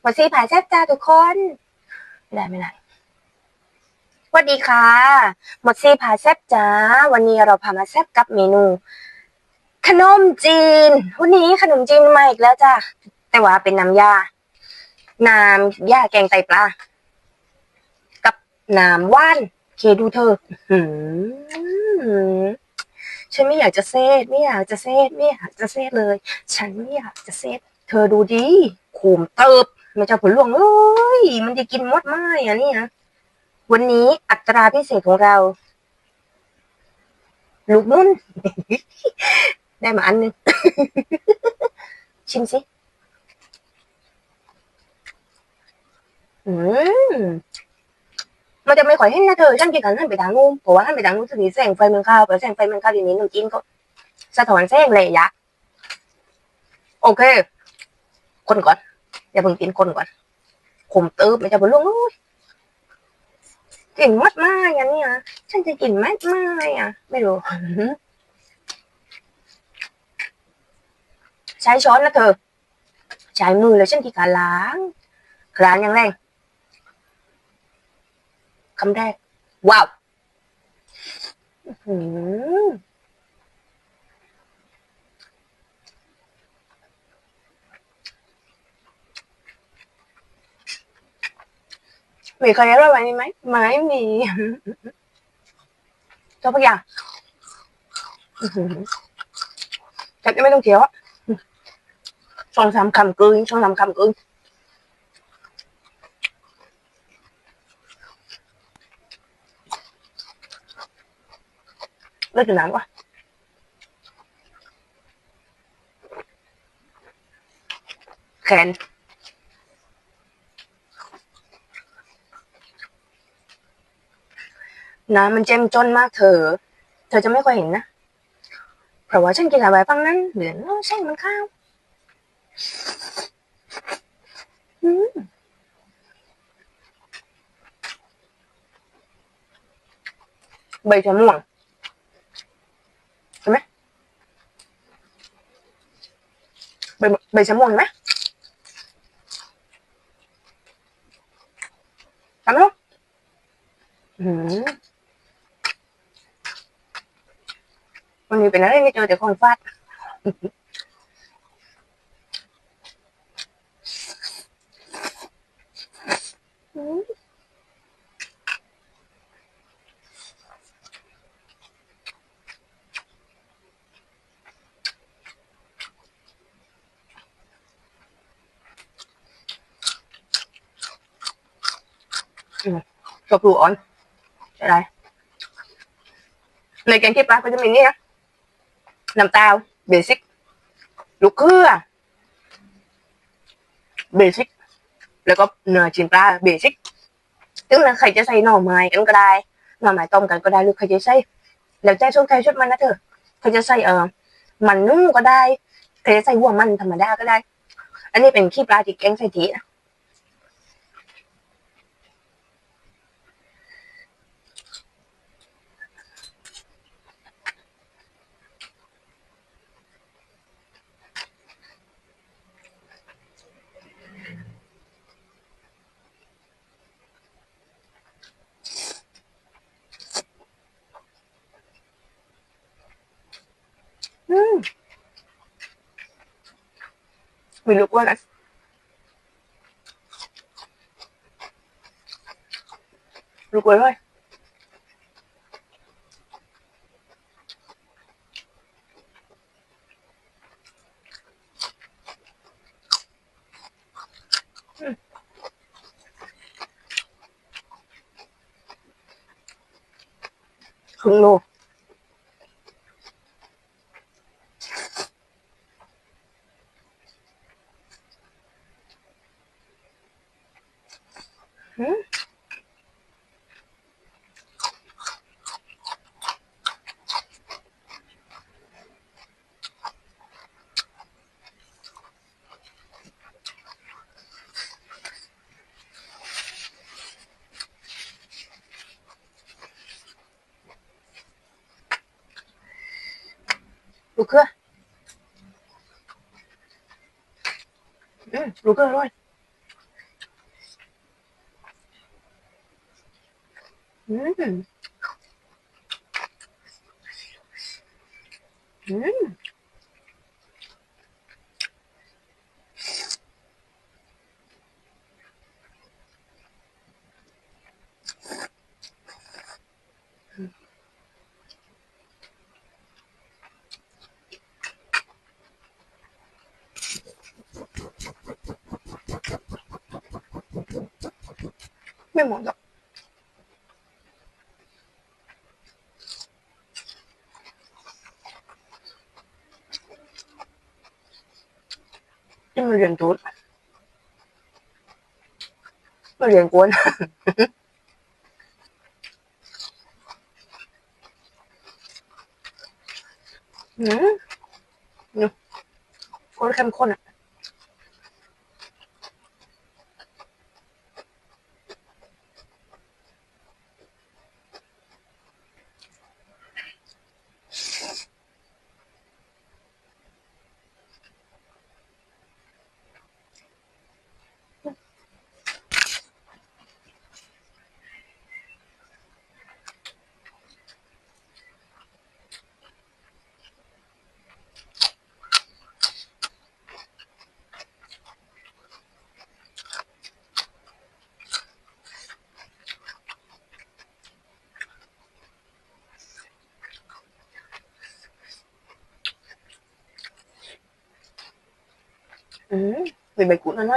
หมดซีผายแซ่บจ้าทุกคน ไม่ได้ไม่ได้สวัสดีค่ะ หมดซีผายแซ่บจ้า วันนี้เราพามาแซ่บกับเมนู ขนมจีน วันนี้ขนมจีนมาอีกแล้วจ้าแต่ว่าเป็นน้ำยา น้ำยาแกงไตปลา กับน้ำว่าน เคดูเธอฉันไม่อยากจะเซตไม่อยากจะเซตไม่อยากจะเซตเลย ฉันไม่อยากจะเซตเธอดูดิขูมเติบ มันจะผลหลวงเอ้ยมันจะกินมดไม้อะนี่ยวันนี้อัตราพิเศษของเรา ลูกนุ่น ได้มาอันหนึง ชิมสิอืมมันจะไม่ค่อยเห็นนะเธอฉันกินกันหันไปทางนู้นเพราะว่าหันไปทางนู้นจะมีแสงไฟมันข้าเพราะแสงไฟมันเข้าทีนี้หนูกินก็สะท้อนแสงเลยยะโอเค คนก่อน อย่าเพิ่งกินคนก่อนขมตื้อมันจะบนลงอุ้ยกลิ่นมัดมากอย่างนี้อะฉันจะกินมัดมากอะ ไม่รู้ ใช้ช้อนนะเธอ ใช้มือแล้วฉันที่การล้างครานย่างแรงคำแรก ว้าวอื้อหือ มีใครรับไหมไหมไม่มีเจ้าพักอย่างอื้อหือแต่ไม่ต้องเคี้ยวอะสองสามคำกลืนสองสามคำกลืนเลิกอยู่นานวะแขน น้ำมันเจ้มจนมากเธอ เธอจะไม่ค่อยเห็นนะ เพราะว่าฉันกินอะไรฟังนั้นเหมือนโอ้ใช่มันข้าวอืมใบชะม่วงใช่ไหมใบใบชะม่วงเห็นไหมทำไหมลูกอืม วันนี้เป็นอะไรไม่เจอแต่ของฟาดอืมชอบดูอ่อนใช่ไรในแกงขี้ปลาก็จะมีนี่นะ น้ำตาลเบสิกลูกเกลือเบสิกแล้วก็เนื้อชิ้นปลาเบสิกซึ่งใครจะใส่หน่อไม้กันก็ได้หน่อไม้ต้มกันก็ได้หรือใครจะใส่แล้วใจช่วงใจชุดมันนะเธอใครจะใส่เออมันนุ่มก็ได้ใครจะใส่หัวมันธรรมดาก็ได้ อันนี้เป็นขี้ปลาที่แกงใส่ทีนะ อืม มีลูกว่ากันลูก Được chưa? Ừ, được rồi luôn. Mmm. Mmm. ลูกเกลืออร่อยอืมอืม ไม่หมดห